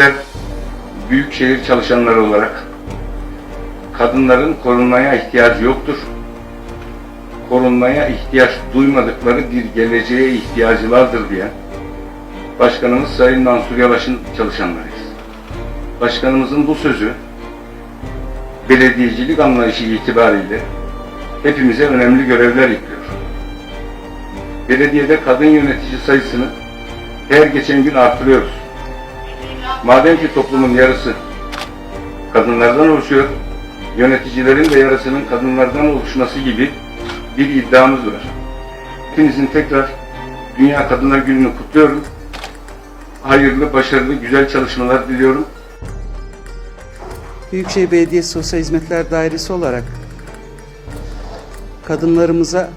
bizler büyükşehir çalışanları olarak kadınların korunmaya ihtiyacı yoktur. Korunmaya ihtiyaç duymadıkları bir geleceğe ihtiyacı vardır diye Başkanımız Sayın Mansur Yavaş'ın çalışanlarıyız. Başkanımızın bu sözü belediyecilik anlayışı itibariyle hepimize önemli görevler yüklüyor. Belediyede kadın yönetici sayısını her geçen gün artırıyoruz. Madem ki toplumun yarısı kadınlardan oluşuyor, yöneticilerin de yarısının kadınlardan oluşması gibi bir iddiamız var. Hepinizin tekrar Dünya Kadınlar Günü'nü kutluyorum. Hayırlı, başarılı, güzel çalışmalar diliyorum. Büyükşehir Belediyesi Sosyal Hizmetler Dairesi olarak kadınlarımıza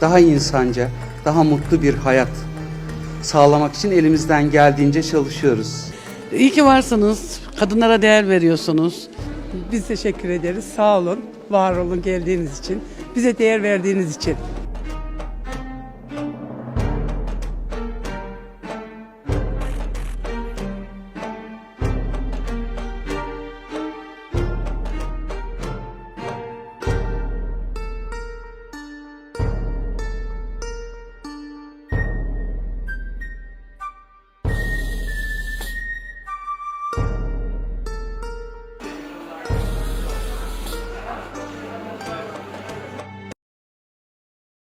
daha insanca, daha mutlu bir hayat sağlamak için elimizden geldiğince çalışıyoruz. İyi ki varsınız. Kadınlara değer veriyorsunuz. Biz teşekkür ederiz. Sağ olun, var olun geldiğiniz için. Bize değer verdiğiniz için.